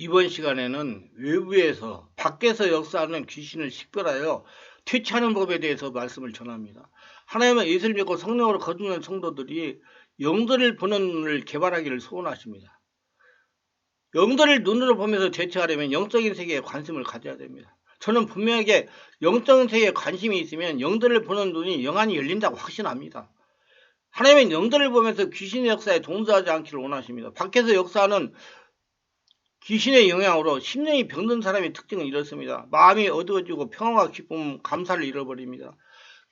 이번 시간에는 외부에서 밖에서 역사하는 귀신을 식별하여 퇴치하는 법에 대해서 말씀을 전합니다. 하나님의 예수를 믿고 성령으로 거듭난 성도들이 영들을 보는 눈을 개발하기를 소원하십니다. 영들을 눈으로 보면서 대처하려면 영적인 세계에 관심을 가져야 됩니다. 저는 분명하게 영적인 세계에 관심이 있으면 영들을 보는 눈이 영안이 열린다고 확신합니다. 하나님은 영들을 보면서 귀신의 역사에 동조하지 않기를 원하십니다. 밖에서 역사하는 귀신의 영향으로 심령이 병든 사람의 특징은 이렇습니다. 마음이 어두워지고 평화와 기쁨, 감사를 잃어버립니다.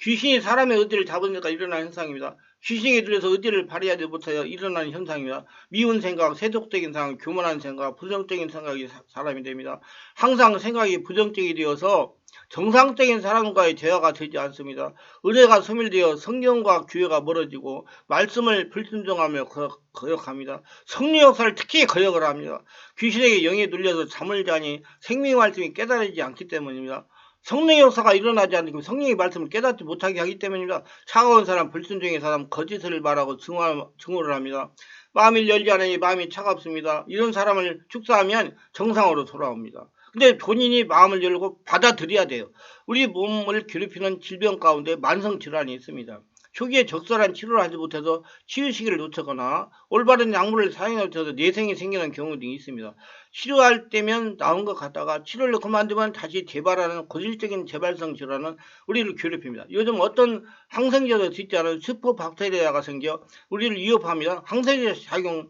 귀신이 사람의 의지를 잡으니까 일어나는 현상입니다. 귀신이 들려서 의지를 발휘하지 못하여 일어나는 현상입니다. 미운 생각, 세속적인 상황, 교만한 생각, 부정적인 생각이 사, 사람이 됩니다. 항상 생각이 부정적이 되어서 정상적인 사람과의 대화가 되지 않습니다. 의뢰가 소멸되어 성경과 교회가 멀어지고 말씀을 불순종하며 거, 거역합니다. 성령 역사를 특히 거역을 합니다. 귀신에게 영에 눌려서 잠을 자니 생명 말씀이 깨달아지지 않기 때문입니다. 성령의 역사가 일어나지 않고 성령의 말씀을 깨닫지 못하게 하기 때문입니다. 차가운 사람, 불순종의 사람, 거짓을 말하고 증오, 증오를 합니다. 마음이 열지 않으니 마음이 차갑습니다. 이런 사람을 축사하면 정상으로 돌아옵니다. 근데 본인이 마음을 열고 받아들여야 돼요. 우리 몸을 괴롭히는 질병 가운데 만성 질환이 있습니다. 초기에 적절한 치료를 하지 못해서 치유 시기를 놓쳤거나 올바른 약물을 사용하지 못해서 내생이 생기는 경우 등이 있습니다. 치료할 때면 나온 것 같다가 치료를 그만두면 다시 재발하는 고질적인 재발성 질환은 우리를 괴롭힙니다. 요즘 어떤 항생제도 듣지 않은 슈퍼박테리아가 생겨 우리를 위협합니다. 항생제 작용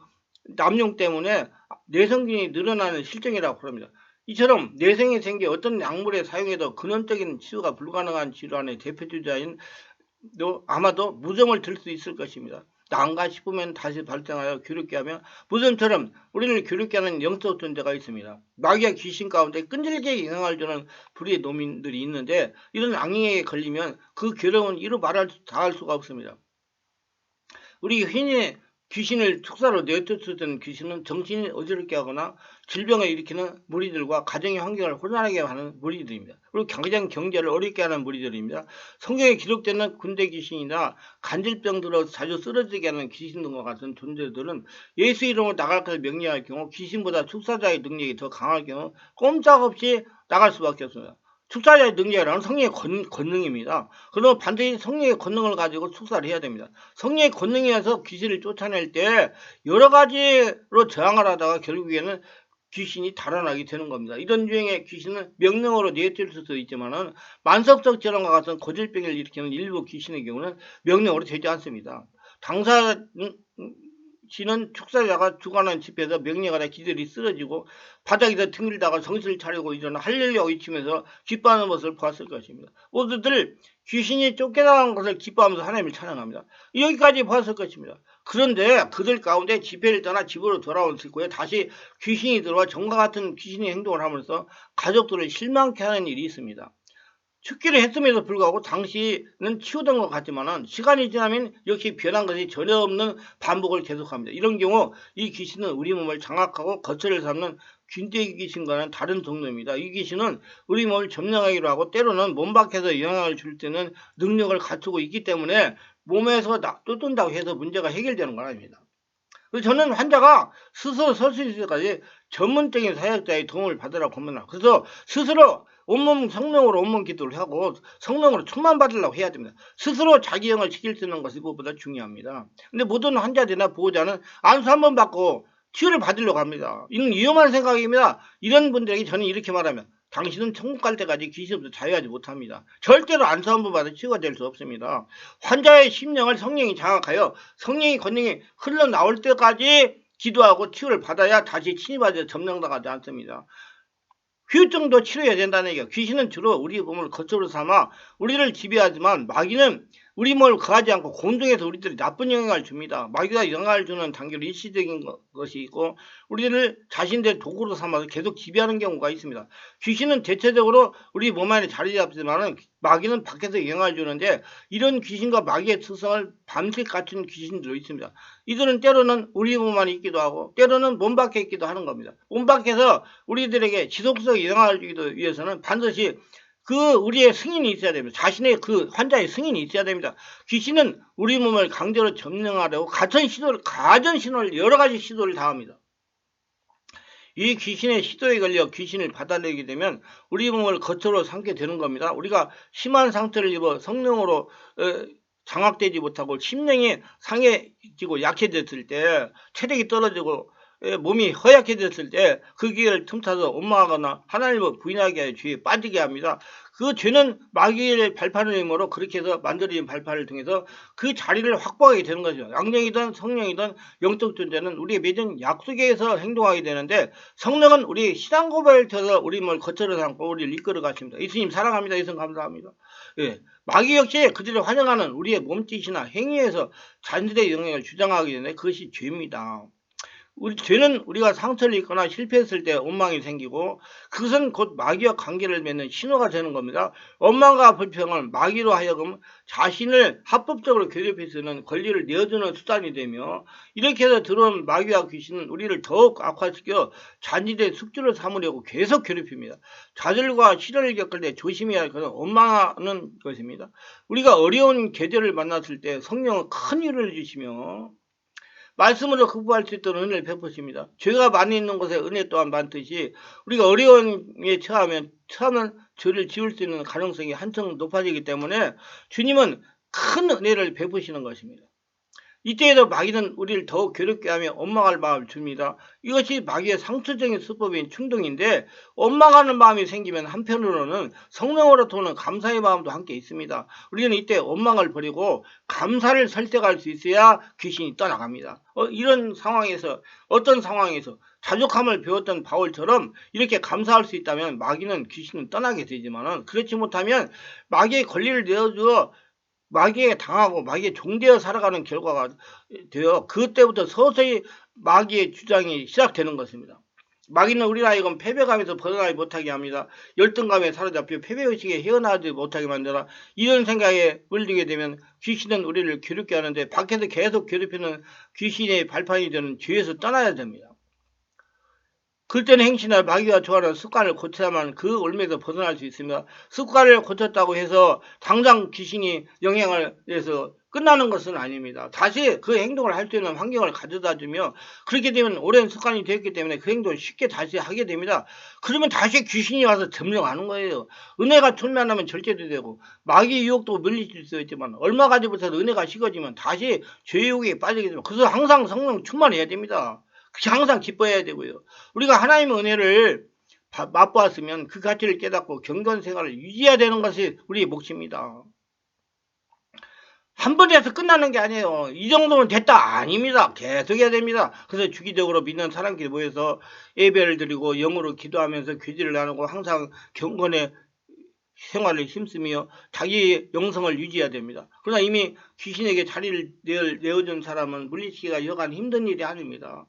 남용 때문에 내성균이 늘어나는 실정이라고 그럽니다. 이처럼 내생이 생겨 어떤 약물에 사용해도 근원적인 치유가 불가능한 질환의 대표주자인 너 아마도 무정을 들 수 있을 것입니다. 난가 싶으면 다시 발생하여 괴롭게 하며 무정처럼 우리를 괴롭게 하는 영적 존재가 있습니다. 마귀와 귀신 가운데 끈질기게 영향을 주는 불의의 노민들이 있는데 이런 악령에 걸리면 그 괴로움은 이루 말할 다할 수가 없습니다. 우리 흔히 귀신을 축사로 내쫓던 귀신은 정신이 어지럽게 하거나 질병을 일으키는 무리들과 가정의 환경을 혼란하게 하는 무리들입니다. 그리고 가정 경제를 어렵게 하는 무리들입니다. 성경에 기록되는 군대 귀신이나 간질병 들어 자주 쓰러지게 하는 귀신 등과 같은 존재들은 예수 이름으로 나갈 것을 명령할 경우 귀신보다 축사자의 능력이 더 강할 경우 꼼짝없이 나갈 수밖에 없습니다. 축사자의 능력이라는 성령의 권, 권능입니다. 그러면 반드시 성령의 권능을 가지고 축사를 해야 됩니다. 성령의 권능이어서 귀신을 쫓아낼 때 여러 가지로 저항을 하다가 결국에는 귀신이 달아나게 되는 겁니다. 이런 유형의 귀신은 명령으로 내쫓을 수도 있지만은 만성적 질환과 같은 고질병을 일으키는 일부 귀신의 경우는 명령으로 되지 않습니다. 당사 지는 축사자가 주관하는 집에서 명령하다 기들이 쓰러지고 바닥에서 등밀다가 정신을 차리고 일어나 할렐루야 외치면서 기뻐하는 것을 보았을 것입니다. 모두들 귀신이 쫓겨나간 것을 기뻐하면서 하나님을 찬양합니다. 여기까지 보았을 것입니다. 그런데 그들 가운데 집회를 떠나 집으로 돌아왔을 거에 다시 귀신이 들어와 정과 같은 귀신의 행동을 하면서 가족들을 실망케 하는 일이 있습니다. 축기를 했음에도 불구하고 당시는 치우던 것 같지만은 시간이 지나면 역시 변한 것이 전혀 없는 반복을 계속합니다. 이런 경우 이 귀신은 우리 몸을 장악하고 거처를 삼는 균대기 귀신과는 다른 종류입니다. 이 귀신은 우리 몸을 점령하기로 하고 때로는 몸 밖에서 영향을 줄 때는 능력을 갖추고 있기 때문에 몸에서 쫓든다고 해서 문제가 해결되는 건 아닙니다. 저는 환자가 스스로 설 수 있을 때까지 전문적인 사역자의 도움을 받으라고 합니다. 그래서 스스로 온몸 성령으로 온몸 기도를 하고 성령으로 충만 받으려고 해야 됩니다. 스스로 자기 영을 지킬 수 있는 것이 무엇보다 중요합니다. 근데 모든 환자들이나 보호자는 안수 한 번 받고 치유를 받으려고 합니다. 이는 위험한 생각입니다. 이런 분들에게 저는 이렇게 말하면 당신은 천국 갈 때까지 귀신으로부터 자유하지 못합니다. 절대로 안수 한 번 받아 치유가 될 수 없습니다. 환자의 심령을 성령이 장악하여 성령의 권능이 흘러나올 때까지 기도하고 치유를 받아야 다시 침입하지 점령당하지 않습니다. 후유증도 치료해야 된다는 얘기야. 귀신은 주로 우리 몸을 거처로 삼아 우리를 지배하지만 마귀는 우리 몸을 거하지 않고 공중에서 우리들이 나쁜 영향을 줍니다. 마귀가 영향을 주는 단계로 일시적인 것이 있고 우리를 자신들의 도구로 삼아서 계속 지배하는 경우가 있습니다. 귀신은 대체적으로 우리 몸 안에 자리 잡지만은 마귀는 밖에서 영향을 주는데 이런 귀신과 마귀의 특성을 밤새 갖춘 귀신들도 있습니다. 이들은 때로는 우리 몸 안에 있기도 하고 때로는 몸 밖에 있기도 하는 겁니다. 몸 밖에서 우리들에게 지속적 영향을 주기 위해서는 반드시 그 우리의 승인이 있어야 됩니다. 자신의 그 환자의 승인이 있어야 됩니다. 귀신은 우리 몸을 강제로 점령하려고 가전 시도를 가전 신호를 여러 가지 시도를 다 합니다. 이 귀신의 시도에 걸려 귀신을 받아내게 되면 우리 몸을 거처로 삼게 되는 겁니다. 우리가 심한 상처를 입어 성령으로 어, 장악되지 못하고 심령이 상해지고 약해졌을 때 체력이 떨어지고 예, 몸이 허약해졌을 때 그 기회를 틈타서 원망하거나 하나님을 부인하게 하여 죄에 빠지게 합니다. 그 죄는 마귀의 발판을 힘으로 그렇게 해서 만들어진 발판을 통해서 그 자리를 확보하게 되는 거죠. 양령이든 성령이든 영적 존재는 우리의 맺은 약속에 의해서 행동하게 되는데 성령은 우리 신앙 고백을 통해서 우리 몸을 거처로 삼고 우리를 이끌어 가십니다. 예수님 사랑합니다. 예수님 감사합니다. 예. 마귀 역시 그들을 환영하는 우리의 몸짓이나 행위에서 잔들의 영향을 주장하게 되는데 그것이 죄입니다. 우리 죄는 우리가 상처를 입거나 실패했을 때 원망이 생기고 그것은 곧 마귀와 관계를 맺는 신호가 되는 겁니다. 원망과 불평은 마귀로 하여금 자신을 합법적으로 괴롭힐 수 있는 권리를 내어주는 수단이 되며 이렇게 해서 들어온 마귀와 귀신은 우리를 더욱 악화시켜 잔인의 숙주를 삼으려고 계속 괴롭힙니다. 좌절과 시련을 겪을 때 조심해야 할 것은 원망하는 것입니다. 우리가 어려운 계절을 만났을 때 성령은 큰 일을 주시며 말씀으로 극복할 수 있도록 은혜를 베푸십니다. 죄가 많이 있는 곳에 은혜 또한 많듯이 우리가 어려움에 처하면 처하면 죄를 지을 수 있는 가능성이 한층 높아지기 때문에 주님은 큰 은혜를 베푸시는 것입니다. 이때에도 마귀는 우리를 더욱 괴롭게 하며 원망할 마음을 줍니다. 이것이 마귀의 상투적인 수법인 충동인데 원망하는 마음이 생기면 한편으로는 성령으로 도는 감사의 마음도 함께 있습니다. 우리는 이때 원망을 버리고 감사를 설득할 수 있어야 귀신이 떠나갑니다. 어, 이런 상황에서 어떤 상황에서 자족함을 배웠던 바울처럼 이렇게 감사할 수 있다면 마귀는 귀신은 떠나게 되지만은 그렇지 못하면 마귀의 권리를 내어주어 마귀에 당하고 마귀에 종되어 살아가는 결과가 되어 그때부터 서서히 마귀의 주장이 시작되는 것입니다. 마귀는 우리가 이건 패배감에서 벗어나지 못하게 합니다. 열등감에 사로잡혀 패배의식에 헤어나지 못하게 만들어 이런 생각에 물들게 되면 귀신은 우리를 괴롭게 하는데 밖에서 계속 괴롭히는 귀신의 발판이 되는 죄에서 떠나야 됩니다. 그때는 행신할 마귀가 좋아하는 습관을 고쳐야만 그 올매에서 벗어날 수 있으며 습관을 고쳤다고 해서 당장 귀신이 영향을 해서 끝나는 것은 아닙니다. 다시 그 행동을 할 수 있는 환경을 가져다 주며 그렇게 되면 오랜 습관이 되었기 때문에 그 행동을 쉽게 다시 하게 됩니다. 그러면 다시 귀신이 와서 점령하는 거예요. 은혜가 충만하면 절제도 되고 마귀 유혹도 물리칠 수 있지만 얼마 가지 못해도 은혜가 식어지면 다시 죄 유혹에 빠지게 됩니다. 그래서 항상 성령 충만해야 됩니다. 항상 기뻐해야 되고요. 우리가 하나님의 은혜를 맛보았으면 그 가치를 깨닫고 경건 생활을 유지해야 되는 것이 우리의 몫입니다. 한 번에 해서 끝나는 게 아니에요. 이 정도면 됐다. 아닙니다. 계속 해야 됩니다. 그래서 주기적으로 믿는 사람끼리 모여서 예배를 드리고 영으로 기도하면서 교제를 나누고 항상 경건의 생활을 힘쓰며 자기 영성을 유지해야 됩니다. 그러나 이미 귀신에게 자리를 내어준 사람은 물리치기가 여간 힘든 일이 아닙니다.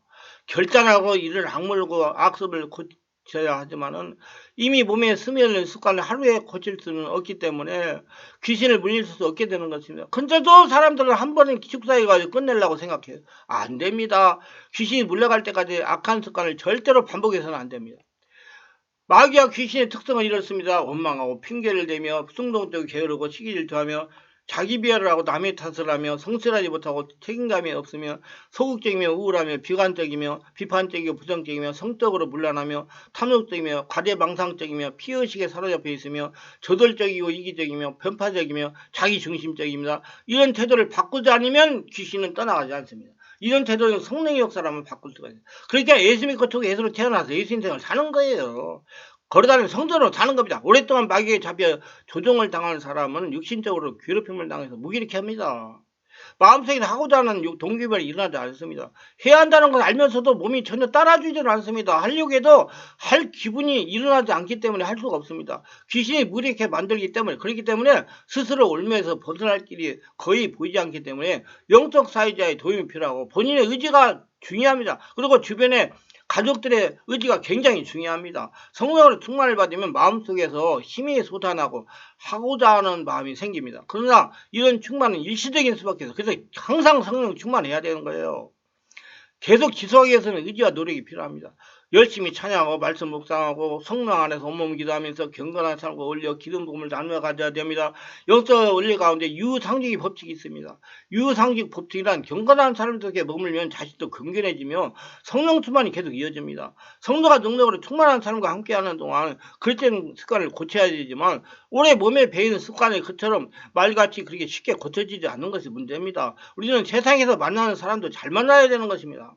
결단하고 이를 악물고 악습을 고쳐야 하지만은 이미 몸에 스며있는 습관을 하루에 고칠 수는 없기 때문에 귀신을 물릴 수 없게 되는 것입니다. 근데도 사람들은 한 번에 축사해가지고 끝내려고 생각해요. 안 됩니다. 귀신이 물려갈 때까지 악한 습관을 절대로 반복해서는 안 됩니다. 마귀와 귀신의 특성은 이렇습니다. 원망하고 핑계를 대며 충동적으로 게으르고 시기질투하며 자기 비하를 하고 남의 탓을 하며 성실하지 못하고 책임감이 없으며 소극적이며 우울하며 비관적이며 비판적이고 부정적이며 성적으로 물란하며 탐욕적이며 과대망상적이며 피의식에 사로잡혀 있으며 저돌적이고 이기적이며 편파적이며 자기중심적입니다. 이런 태도를 바꾸지 않으면 귀신은 떠나가지 않습니다. 이런 태도는 성령의 역사라면 바꿀 수가 있어요. 그러니까 예수 믿고 톡 예수로 태어나서 예수 인생을 사는 거예요. 걸어다니는 성도로 사는 겁니다. 오랫동안 마귀에 잡혀 조종을 당하는 사람은 육신적으로 괴롭힘을 당해서 무기력해 합니다. 마음속에 하고자 하는 동기부여이 일어나지 않습니다. 해야 한다는 걸 알면서도 몸이 전혀 따라주지를 않습니다. 하려고 해도 할 기분이 일어나지 않기 때문에 할 수가 없습니다. 귀신이 무리하게 만들기 때문에 그렇기 때문에 스스로 올면서 벗어날 길이 거의 보이지 않기 때문에 영적 사회자의 도움이 필요하고 본인의 의지가 중요합니다. 그리고 주변에 가족들의 의지가 굉장히 중요합니다. 성령으로 충만을 받으면 마음속에서 힘이 솟아나고 하고자 하는 마음이 생깁니다. 그러나 이런 충만은 일시적인 수밖에 없어요. 그래서 항상 성령 충만해야 되는 거예요. 계속 지속하기 위해서는 의지와 노력이 필요합니다. 열심히 찬양하고 말씀 묵상하고 성령 안에서 온몸 기도하면서 경건한 삶과 올려 기름 부음을 나누어 가져야 됩니다. 영적 원리 가운데 유상직의 법칙이 있습니다. 유상직 법칙이란 경건한 사람 속에 머물면 자신도 경건해지며 성령 충만이 계속 이어집니다. 성도가 능력으로 충만한 사람과 함께하는 동안 그릇된 습관을 고쳐야 되지만 오래 몸에 배이는 습관이 그처럼 말같이 그렇게 쉽게 고쳐지지 않는 것이 문제입니다. 우리는 세상에서 만나는 사람도 잘 만나야 되는 것입니다.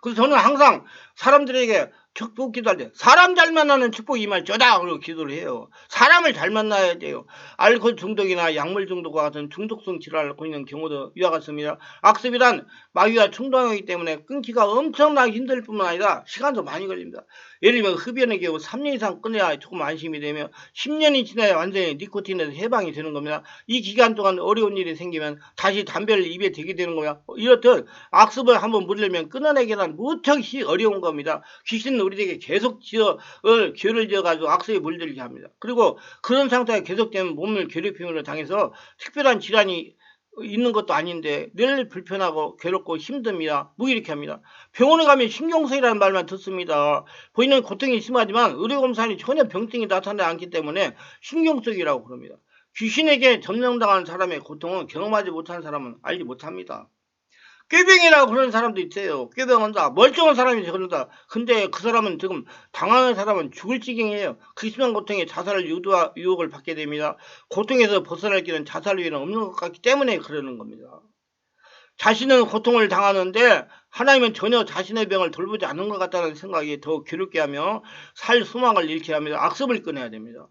그래서 저는 항상 사람들에게 축복 기도할 때 사람 잘 만나는 축복 이말 쪼다 그러고 기도를 해요. 사람을 잘 만나야 돼요. 알코올 중독이나 약물 중독과 같은 중독성 질환을 갖고 있는 경우도 이와 같습니다. 악습이란 마귀와 충동하기 때문에 끊기가 엄청나게 힘들 뿐만 아니라 시간도 많이 걸립니다. 예를 들면 흡연의 경우 3년 이상 끊어야 조금 안심이 되며 10년이 지나야 완전히 니코틴에서 해방이 되는 겁니다. 이 기간 동안 어려운 일이 생기면 다시 담배를 입에 대게 되는 거야. 이렇듯 악습을 한번 물려면 끊어내기는 무척 히 어려운 겁니다. 귀신은 우리에게 계속 지어 을 죄를 지어가지고 악습에 물들게 합니다. 그리고 그런 상태가 계속되면 몸을 괴롭힘으로 당해서 특별한 질환이 있는 것도 아닌데 늘 불편하고 괴롭고 힘듭니다. 무기력해 합니다. 병원에 가면 신경성이라는 말만 듣습니다. 보이는 고통이 심하지만 의료검사는 전혀 병증이 나타나지 않기 때문에 신경성이라고 그럽니다. 귀신에게 점령당한 사람의 고통은 경험하지 못한 사람은 알지 못합니다. 꾀병이라고 그러는 사람도 있어요. 꾀병한다. 멀쩡한 사람이 그런다. 근데 그 사람은 지금 당하는 사람은 죽을 지경이에요. 그 심한 고통에 자살을 유도하, 유혹을 받게 됩니다. 고통에서 벗어날 길은 자살 위에는 없는 것 같기 때문에 그러는 겁니다. 자신은 고통을 당하는데 하나님은 전혀 자신의 병을 돌보지 않는 것 같다는 생각이 더 괴롭게 하며 살 소망을 잃게 합니다. 악습을 끊어야 됩니다.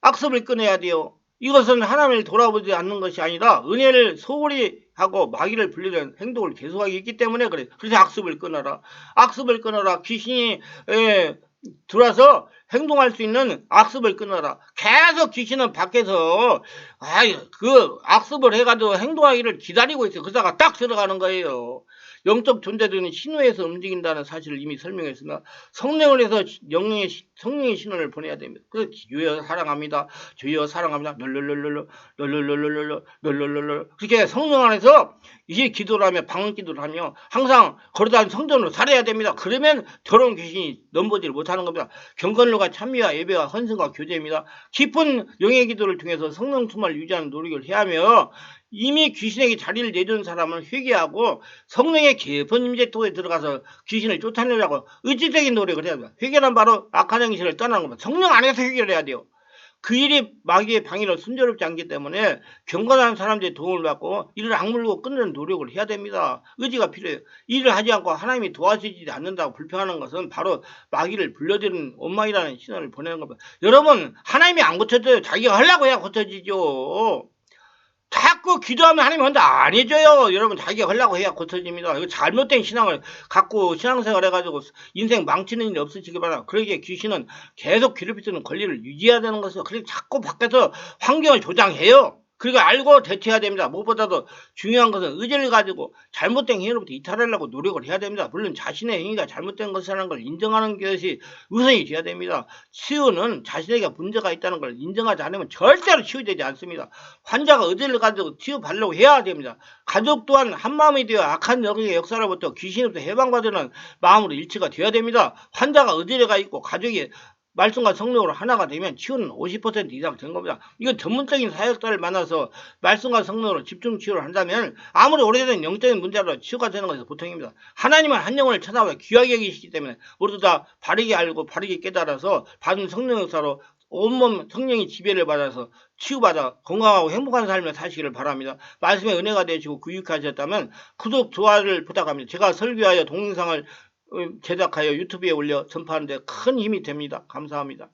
악습을 끊어야 돼요. 이것은 하나님을 돌아보지 않는 것이 아니라 은혜를 소홀히 하고 마귀를 불리는 행동을 계속하기 있기 때문에 그래. 그래서 악습을 끊어라. 악습을 끊어라. 귀신이 에, 들어와서 행동할 수 있는 악습을 끊어라. 계속 귀신은 밖에서 아이 그 악습을 해가지고 행동하기를 기다리고 있어요. 그러다가 딱 들어가는 거예요. 영적 존재들은 신호에서 움직인다는 사실을 이미 설명했으나 성령을 해서 영령의 성령의 신호를 보내야 됩니다. 그 주여 사랑합니다. 주여 사랑합니다. 널널널널 널널널널 널널널 그렇게 성령 안에서 이게 기도를 하며 방언 기도를 하며 항상 거르다는 성전으로 살아야 됩니다. 그러면 더러운 귀신이 넘보지를 못하는 겁니다. 경건 과 참미와 예배와 헌신과 교제입니다. 깊은 영의 기도를 통해서 성령 충만을 유지하는 노력을 해야 하며 이미 귀신에게 자리를 내준 사람은 회개하고 성령의 깊은 임재토에 들어가서 귀신을 쫓아내려고 의지적인 노력을 해야 합니다. 회개는 바로 악한 행실을 떠나는 겁니다. 성령 안에서 회개를 해야 돼요. 그 일이 마귀의 방해로 순조롭지 않기 때문에 경건한 사람들의 도움을 받고 이를 악물고 끊는 노력을 해야 됩니다. 의지가 필요해요. 일을 하지 않고 하나님이 도와주지 않는다고 불평하는 것은 바로 마귀를 불러들이는 원망이라는 신호를 보내는 겁니다. 여러분 하나님이 안 고쳐져요. 자기가 하려고 해야 고쳐지죠. 자꾸 기도하면 하나님 한다 안 해줘요. 여러분 자기가 하려고 해야 고쳐집니다. 이거 잘못된 신앙을 갖고 신앙생활 해가지고 인생 망치는 일이 없으시기 바랍니다. 그러기에 귀신은 계속 괴롭히는 권리를 유지해야 되는 것이요. 그리고 자꾸 밖에서 환경을 조장해요. 그리고 알고 대처해야 됩니다. 무엇보다도 중요한 것은 의지를 가지고 잘못된 행위로부터 이탈하려고 노력을 해야 됩니다. 물론 자신의 행위가 잘못된 것이라는 걸 인정하는 것이 우선이 되어야 됩니다. 치유는 자신에게 문제가 있다는 걸 인정하지 않으면 절대로 치유되지 않습니다. 환자가 의지를 가지고 치유받으려고 해야 됩니다. 가족 또한 한마음이 되어 악한 영의 역사로부터 귀신으로부터 해방받는 마음으로 일치가 되어야 됩니다. 환자가 의지가 있고 가족이 말씀과 성령으로 하나가 되면 치유는 50% 이상 된 겁니다. 이건 전문적인 사역자를 만나서 말씀과 성령으로 집중 치유를 한다면 아무리 오래된 영적인 문제로 치유가 되는 것이 보통입니다. 하나님은 한 영혼을 찾아와 귀하게 여기시기 때문에 모두 다 바르게 알고 바르게 깨달아서 받은 성령 역사로 온몸 성령의 지배를 받아서 치유받아 건강하고 행복한 삶을 사시기를 바랍니다. 말씀의 은혜가 되시고 구육하셨다면 구독, 좋아요를 부탁합니다. 제가 설교하여 동영상을 제작하여 유튜브에 올려 전파하는데 큰 힘이 됩니다. 감사합니다.